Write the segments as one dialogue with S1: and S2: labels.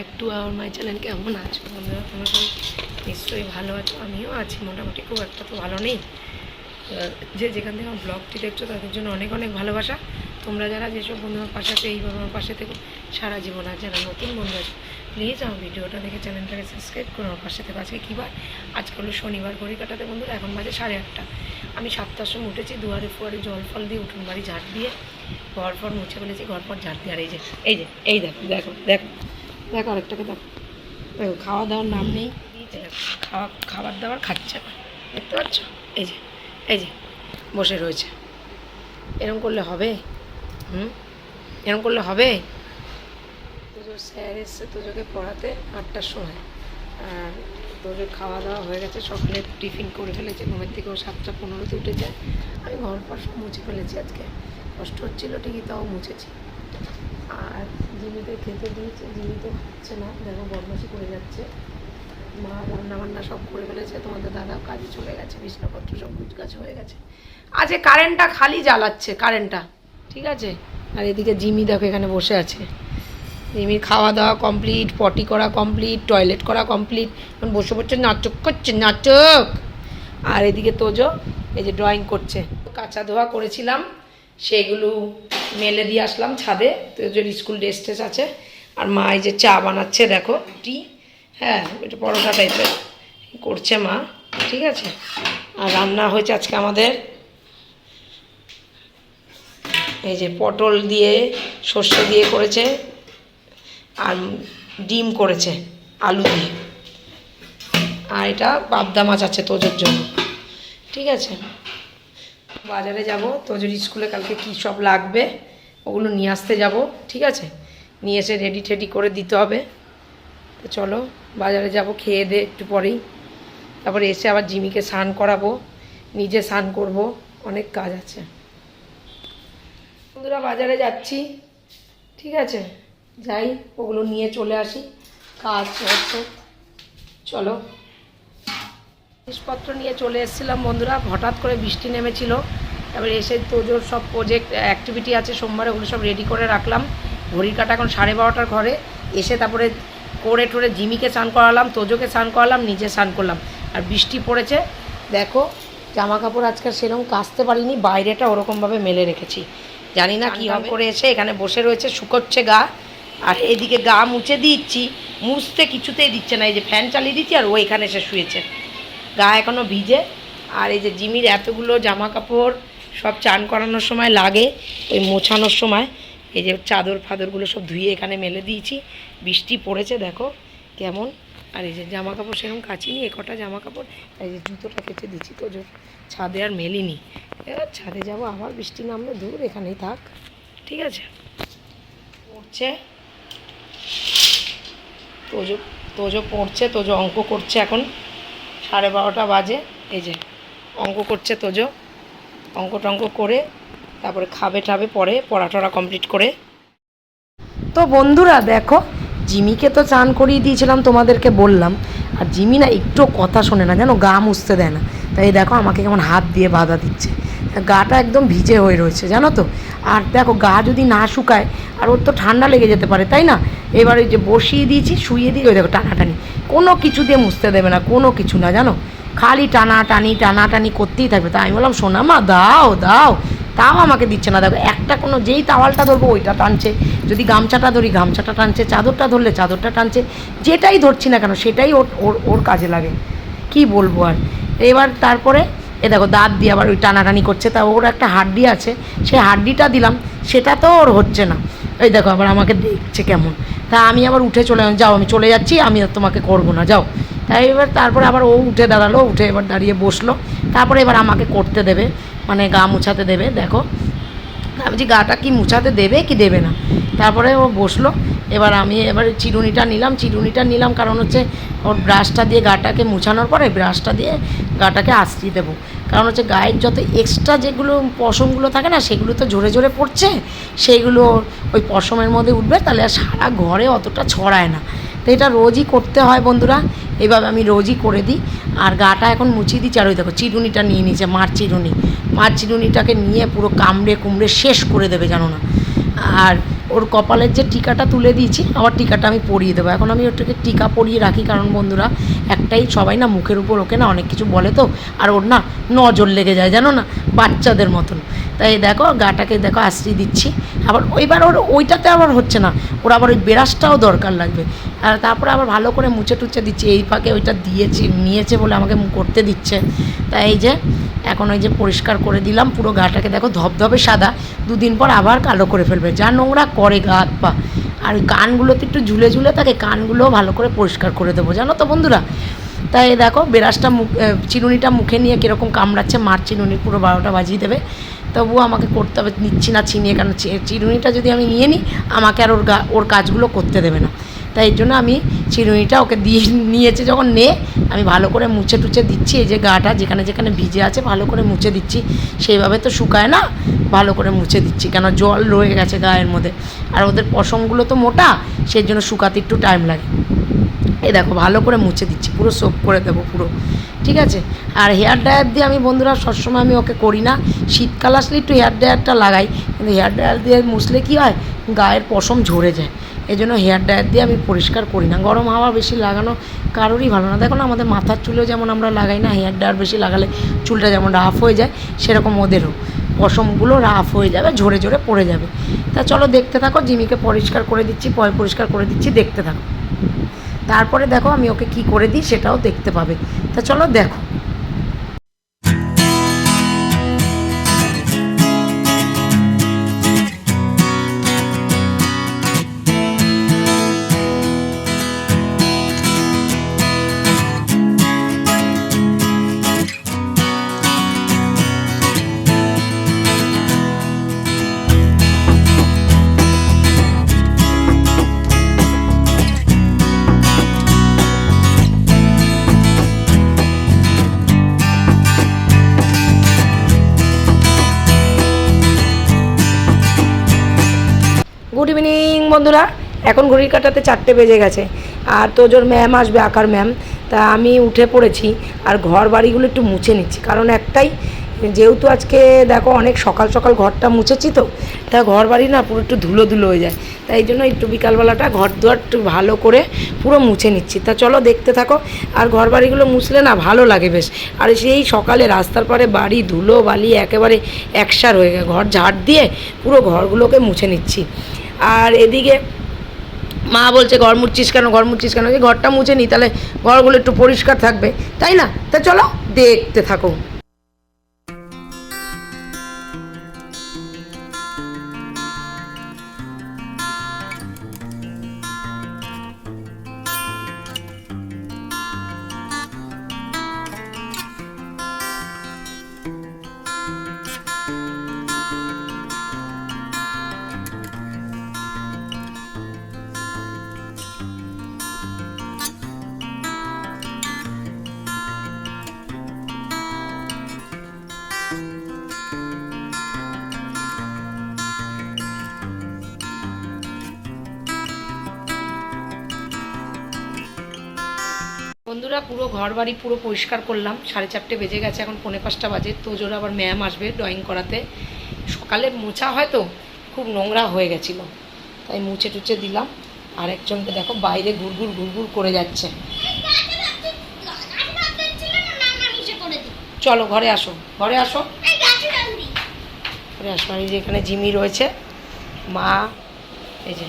S1: Hour my channel কেমন আছো? বন্ধুরা তোমরা নিশ্চয়ই ভালো আছো। আমিও আছি, মোটামুটি খুব একটা তো ভালো নেই। যে যেখান থেকে আমার ব্লগটি দেখছ, তাদের জন্য অনেক অনেক ভালোবাসা। তোমরা যারা যেসব বন্ধু আমার পাশে আছে, এইভাবে আমার পাশে থেকে। সারা জীবন আর যারা নতুন বন্ধু আছে প্লিজ আমার ভিডিওটা দেখে চ্যানেলটাকে সাবস্ক্রাইব করো, আমার পাশে থেকে। আজকে কী বার? আজকে হলো শনিবার, ঘড়ি কাটাতে বন্ধুরা, এখন বাজে সাড়ে আটটা। আমি সাতটার সময় উঠেছি, দুয়ারে ফুয়ারে জল ফল দিয়ে উঠুন বাড়ি ঝাড় দিয়ে, ঘর ফর মুছে ফেলেছি, ঘর ফর ঝাড় দিয়ে। আর এই যে এই যে, এই দেখো দেখো দেখো। দেখো আরেকটাকে দেখো। দেখো খাওয়া দাওয়ার নাম নেই। খাওয়া খাবার দাবার খাচ্ছে দেখতে পাচ্ছ? এই যে এই যে, বসে রয়েছে। এরকম করলে হবে? হুম? এরকম করলে হবে? তোজো স্যার এসছে তোজোকে পড়াতে আটটার সময়। আর তোজো খাওয়া দাওয়া হয়ে গেছে সকালে টিফিন করে ফেলেছে। ঘুমের থেকে ও সাতটা পনেরোতে উঠে যায় আমি ঘর পাশ মুছে ফেলেছি আজকে। কষ্ট হচ্ছিল ঠিকই, তাও মুছেছি। আর জিমিতে খেতে দিয়েছে জিমি তো খাচ্ছে না, দেখো বদমাসি করে যাচ্ছে। মা রান্না বান্না সব করে ফেলেছে, তোমাদের দাদা কাজে চলে গেছে, বিছনাপত্র সব গাছ হয়ে গেছে। আজকে কারেন্টটা খালি জ্বালাচ্ছে কারেন্টটা ঠিক আছে? আর এদিকে জিমি দেখো এখানে বসে আছে। জিমির খাওয়া দাওয়া কমপ্লিট পটি করা কমপ্লিট টয়লেট করা কমপ্লিট এখন বসে বসে নাটক করছে নাটক আর এদিকে তোজো, এই যে ড্রয়িং করছে। কাঁচা ধোয়া করেছিলাম সেগুলো মেলে দিয়ে আসলাম ছাদে। তোজোর স্কুল ড্রেস টেস আছে। আর মা এই যে চা বানাচ্ছে, দেখো টি হ্যাঁ এটা পরোটা টাইপের করছে মা, ঠিক আছে? আর রান্না হয়েছে আজকে আমাদের। এই যে পটল দিয়ে, সর্ষে দিয়ে করেছে। আর ডিম করেছে, আলু দিয়ে। আর এটা পাবদা মাছ আছে তোজোর জন্য। ঠিক আছে? বাজারে যাব তোজোর স্কুলে কালকে কী সব লাগবে, ওগুলো নিয়ে আসতে যাব, ঠিক আছে? নিয়ে এসে রেডি টেডি করে দিতে হবে। তো চলো, বাজারে যাব, খেয়ে দে একটু পরেই। তারপরে এসে আবার জিমিকে স্নান করাবো, নিজে স্নান করব, অনেক কাজ আছে। বন্ধুরা, বাজারে যাচ্ছি, ঠিক আছে? যাই, ওগুলো নিয়ে চলে আসি কাজ চলো। জিনিসপত্র নিয়ে চলে এসেছিলাম বন্ধুরা হঠাৎ করে বৃষ্টি নেমেছিল। তারপরে এসে তোজোর সব প্রজেক্ট অ্যাক্টিভিটি আছে সোমবারে ওগুলো সব রেডি করে রাখলাম। ঘড়ির কাটা এখন সাড়ে বারোটার ঘরে। এসে তারপরে করে টোরে জিমিকে স্নান করালাম তোজোকে স্নান করালাম নিজে স্নান করলাম। আর বৃষ্টি পড়েছে। দেখো জামা কাপড় আজকাল সেরকম কাচতে পারিনি বাইরেটা ওরকমভাবে মেলে রেখেছি। জানি না কী হবে করে এসে এখানে বসে রয়েছে শুকোচ্ছে গা। আর এদিকে গা মুছে দিচ্ছি মুছতে কিছুতেই দিচ্ছে না এই যে ফ্যান চালিয়ে দিচ্ছি আর ও এখানে এসে শুয়েছে। গা এখনও ভিজে। আর এই যে জিমির এতগুলো জামা কাপড় সব চান করানোর সময় লাগে, ওই মোছানোর সময়। এই যে চাদর ফাদরগুলো সব ধুয়ে এখানে মেলে দিয়েছি। বৃষ্টি পড়েছে, দেখো কেমন। আর এই যে জামা কাপড় সেরকম কাচিনি এ কটা জামা কাপড় এই যে জুতোটা কেচে দিচ্ছি তো ছাদে আর মেলিনি। এবার ছাদে যাব, আবার বৃষ্টি নামলে দূর, এখানেই থাক। ঠিক আছে? পড়ছে। তোজো তোজো পড়ছে, তোজো অঙ্ক করছে এখন। সাড়ে বারোটা বাজে। এই যে, অঙ্ক করছে তোজো। অঙ্ক টঙ্ক করে তারপরে খাবে টাবে পরে পড়াটরা কমপ্লিট করে। তো বন্ধুরা, দেখো, জিমিকে তো চান করিয়ে দিয়েছিলাম, তোমাদেরকে বললাম। আর জিমি না একটু কথা শোনে না, যেন গা মুছতে দেয় না। তাই দেখো, আমাকে কেমন হাত দিয়ে বাধা দিচ্ছে। গাটা একদম ভিজে হয়ে রয়েছে, জানো তো? আর দেখো, গা যদি না শুকায়, আর ওর তো ঠান্ডা লেগে যেতে পারে, তাই না? এবারে যে বসিয়ে দিয়েছি শুয়ে দিয়ে, ওই দেখো, টানাটানি। কোনো কিছু দিয়ে মুছতে দেবে না, কোনো কিছু না, জানো? খালি টানা টানি টানা টানি করতেই থাকবে। তা আমি বললাম, সোনা মা, দাও দাও। তাও আমাকে দিচ্ছে না। দেখো, একটা কোনো যেই তাওয়ালটা ধরবো, ওইটা টানছে। যদি গামছাটা ধরি, গামছাটা টানছে, চাদরটা ধরলে চাদরটা টানছে। যেটাই ধরছি না কেন, সেটাই ওর ওর ওর কাজে লাগে। কি বলব আর? এবার তারপরে এ দেখো দাঁত দিয়ে আবার ওই টানাটানি করছে, তা ওর একটা হাড্ডি আছে, সেই হাড্ডিটা দিলাম, সেটা তো ওর হচ্ছে না। এই দেখো আবার আমাকে দেখছে কেমন। তা আমি আবার উঠে চলে, যাও, আমি চলে যাচ্ছি, আমি আর তোমাকে করব না, যাও। তাই এবার তারপরে আবার ও উঠে দাঁড়াল, উঠে এবার দাঁড়িয়ে বসল। তারপরে এবার আমাকে করতে দেবে মানে গা মুছাতে দেবে, দেখো। আমি বলছি গাটা কি মুছাতে দেবে কি দেবে না। তারপরে ও বসল এবার আমি এবার চিরুনিটা নিলাম চিরুনিটা নিলাম কারণ হচ্ছে ওর ব্রাশটা দিয়ে গাটাকে মুছানোর পরে ব্রাশটা দিয়ে গাটাকে আশ্রিয়ে দেবো। কারণ হচ্ছে গায়ের যত এক্সট্রা যেগুলো পশমগুলো থাকে না, সেগুলো তো জোরে জোরে পড়ছে, সেইগুলো ওই পশমের মধ্যে উঠবে, তাহলে আর সারা ঘরে অতটা ছড়ায় না। তো এটা রোজই করতে হয় বন্ধুরা, এভাবে আমি রোজই করে দিই। আর গাটা এখন মুছিয়ে দিচ্ছি, আর ওই দেখো চিরুনিটা নিয়ে নিয়েছে, মার চিরুনি। মার চিরুনিটাকে নিয়ে পুরো কামড়ে কুমড়ে শেষ করে দেবে জানো না। আর ওর কপালের যে টিকাটা তুলে দিয়েছি আবার টিকাটা আমি পরিয়ে দেবো। এখন আমি ওটাকে টিকা পরিয়ে রাখি, কারণ বন্ধুরা, একটাই সবাই না মুখের উপর ওকে না অনেক কিছু বলে তো, আর ওর না নজর লেগে যায়, জানো না? বাচ্চাদের মতন। তাই দেখো গাটাকে দেখো আশ্রি দিচ্ছি। আবার ওইবার ওর ওইটাতে আবার হচ্ছে না। ওর আবার ওই বেরাসটাও দরকার লাগবে। আর তারপরে আবার ভালো করে মুছে টুচে দিচ্ছি। এই ফাঁকে ওইটা দিয়েছি, নিয়েছে বলে আমাকে করতে দিচ্ছে। তাই এই যে এখন ওই যে পরিষ্কার করে দিলাম পুরো গাটাকে। দেখো ধবধবে সাদা। দুদিন পর আবার কালো করে ফেলবে। যা নোংরা করে গা হাত পা। আর কানগুলোতে একটু ঝুলে ঝুলে থাকে কানগুলোও ভালো করে পরিষ্কার করে দেবো। জানো তো বন্ধুরা? তাই দেখো বেরাসটা মুখ চিরুনিটা মুখে নিয়ে কীরকম কামড়াচ্ছে, মার চিরুনি পুরো বারোটা বাজিয়ে দেবে। তবুও আমাকে করতে হবে, নিচ্ছি না চিনিয়ে কেন চিরুনিটা যদি আমি নিয়ে নিই, আমাকে আর ওর ওর কাজগুলো করতে দেবে না। তাই এর জন্য আমি চিরুনিটা ওকে দিয়ে নিয়েছে, যখন নে, আমি ভালো করে মুছে টুছে দিচ্ছি, এই যে গাটা যেখানে যেখানে ভিজে আছে, ভালো করে মুছে দিচ্ছি। সেইভাবে তো শুকায় না, ভালো করে মুছে দিচ্ছি, কেন জল রয়ে গেছে গায়ের মধ্যে। আর ওদের পশমগুলো তো মোটা, সেই জন্য শুকাতে একটু টাইম লাগে। এই দেখো, ভালো করে মুছে দিচ্ছি, পুরো সোপ করে দেবো পুরো। ঠিক আছে? আর হেয়ার ড্রায়ার দিয়ে আমি বন্ধুরা সবসময় আমি ওকে করি না। শীতকাল আসলে একটু হেয়ার ড্রায়ারটা লাগাই। কিন্তু হেয়ার ড্রায়ার দিয়ে মুছলে কী হয়? গায়ের পশম ঝরে যায়। এই জন্য হেয়ার ড্রায়ার দিয়ে আমি পরিষ্কার করি না। গরম হাওয়া বেশি লাগানো কারোরই ভালো না। দেখো না, আমাদের মাথার চুলেও যেমন আমরা লাগাই না হেয়ার ড্রায়ার বেশি লাগালে চুলটা যেমন রাফ হয়ে যায়, সেরকম ওদেরও। পশমগুলো রাফ হয়ে যাবে, ঝরে ঝরে পড়ে যাবে। তা চলো দেখতে থাকো, জিমিকে পরিষ্কার করে দিচ্ছি, পয় পরিষ্কার করে দিচ্ছি, দেখতে থাকো। তারপরে দেখো আমি ওকে কি করে দিই সেটাও দেখতে পাবে। তা চলো দেখো। বন্ধুরা, এখন ঘড়ির কাটাতে চারটে বেজে গেছে। আর তোজোর ম্যাম আসবে, আঁকার ম্যাম তা আমি উঠে পড়েছি আর ঘর বাড়িগুলো একটু মুছে নিচ্ছি। কারণ একটাই, যেহেতু আজকে দেখো অনেক সকাল সকাল ঘরটা মুছেছি তো, তা ঘর বাড়ি না পুরো একটু ধুলো ধুলো হয়ে যায়। তাই জন্য একটু বিকালবেলাটা ঘর দুয়ার একটু ভালো করে পুরো মুছে নিচ্ছি। তা চলো দেখতে থাকো। আর ঘর বাড়িগুলো মুছলে না ভালো লাগে বেশ। আর সেই সকালে রাস্তার পারে বাড়ি, ধুলো, বালি একেবারে একসার হয়ে গেছে। ঘর ঝাড় দিয়ে পুরো ঘরগুলোকে মুছে নিচ্ছি। আর এদিকে মা বলছে, ঘর মুছছিস কেন? ঘর মুছছিস কেন? ঘরটা মুছে নি, তাহলে ঘরগুলো একটু পরিষ্কার থাকবে। তাই না? তা চলো, দেখতে থাকো। বন্ধুরা, পুরো ঘর বাড়ি পুরো পরিষ্কার করলাম। সাড়ে চারটে বেজে গেছে, এখন পৌনে পাঁচটা বাজে। তোজোর আবার ম্যাম আসবে ড্রয়িং করাতে। সকালে মোছা হয়তো খুব নোংরা হয়ে গেছিল। তাই মুছে টুচে দিলাম। আর একজনকে দেখো, বাইরে ঘুরঘুর ঘুরঘুর করে যাচ্ছে। চলো, ঘরে আসো ঘরে আসো। ঘরে আসো যে এখানে জিমি রয়েছে। মা, এই যে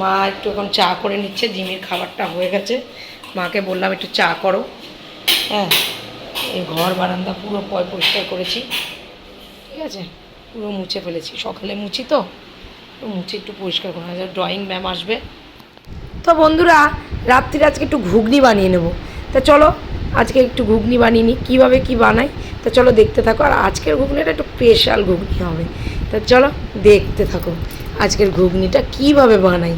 S1: মা একটু এখন চা করে নিচ্ছে, জিমির খাবারটা হয়ে গেছে। মাকে বললাম একটু চা করো। হ্যাঁ। এই ঘর বারান্দা পুরো পয় পরিষ্কার করেছি। ঠিক আছে? পুরো মুছে ফেলেছি। সকালে মুছি তো? মুছে একটু পরিষ্কার করে ড্রয়িং ম্যাম আসবে। তো বন্ধুরা রাত্রিরে আজকে একটু ঘুগনি বানিয়ে নেব। তা চলো আজকে একটু ঘুগনি বানিয়ে নিই। কীভাবে কী বানাই? তা চলো দেখতে থাকো। আর আজকের ঘুগনিটা একটু স্পেশাল ঘুগনি হবে। তা চলো দেখতে থাকো আজকের ঘুগনিটা কীভাবে বানাই।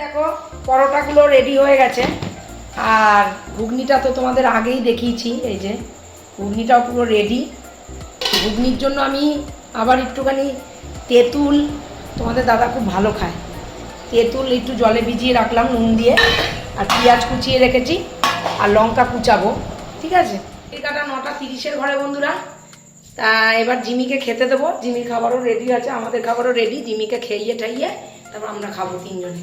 S1: দেখো, পরোটাগুলো রেডি হয়ে গেছে। আর ঘুগনিটা তো তোমাদের আগেই দেখিয়েছি, এই যে। ঘুগনিটাও পুরো রেডি ঘুগনির জন্য আমি আবার একটুখানি তেঁতুল, তোমাদের দাদা খুব ভালো খায়। তেঁতুল একটু জলে ভিজিয়ে রাখলাম নুন দিয়ে, আর পেঁয়াজ কুচিয়ে রেখেছি, আর লঙ্কা কুচাবো, ঠিক আছে? এগারোটা নটা তিরিশের ঘরে বন্ধুরা। তা এবার জিমিকে খেতে দেবো। জিমির খাবারও রেডি আছে, আমাদের খাবারও রেডি জিমিকে খেয়ে ঠাইয়ে তারপর আমরা খাব তিনজনে।